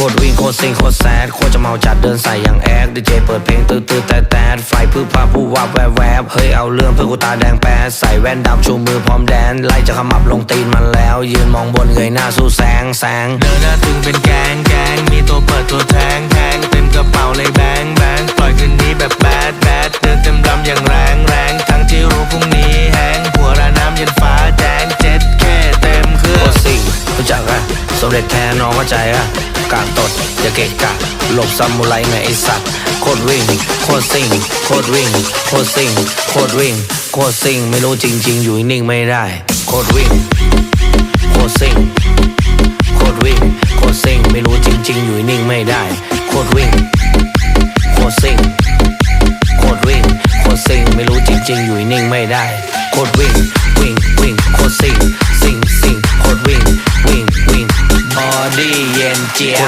โคตรวิ่งโคตรซิงโคตรแซดโคตรจะเมาจัดเดินใส่อย่างแอคดีเจเปิดเพลงตื้อตื้อแต่แต่ไฟพึ่พาผู้วับแวบแวบเฮ้ยเอาเรื่องเพื่อกูตาแดงแป๊ดใส่แว่นดำชูมือพร้อมแดนไล่จะขมับลงตีนมันแล้ว ยืนมองบนเงยหน้าสู้แสงแสงเดินหน้าตึงเป็นแกงแกงมีตัวเปิดตัวแทงแทงเต็มกระเป๋าเลยแบงแบงปล่อยคืนนี้แบบแบดแบดเดินเต็มลำอย่างแรงแรงทั้งที่รู้พรุ่งนี้แห้งหัวระน้ำเย็นฟ้าแดงเจ็ดแค่เต็มเครื่โคองตรซิงรู้จักอะสมเด็จแทนน้องเข้าใจอะ กาดตดอย่าเกะกะหลบซามูไรไงไอสัตว์โคตรวิ่งโคตรซิงโคตรวิ่งโคตรซิงโคตรวิ่งโคตรซิงไม่รู้จริง ๆ อยู่นิ่งไม่ได้โคตรวิ่งโคตรซิงโคตรวิ่งโคตรซิงไม่รู้จริง ๆ อยู่นิ่งไม่ได้โคตรวิ่งโคตรซิงโคตรวิ่งโคตรซิงไม่รู้จริง ๆ อยู่นิ่งไม่ได้โคตรวิ่งวิ่งวิ่งโคตรซิง 绿眼睛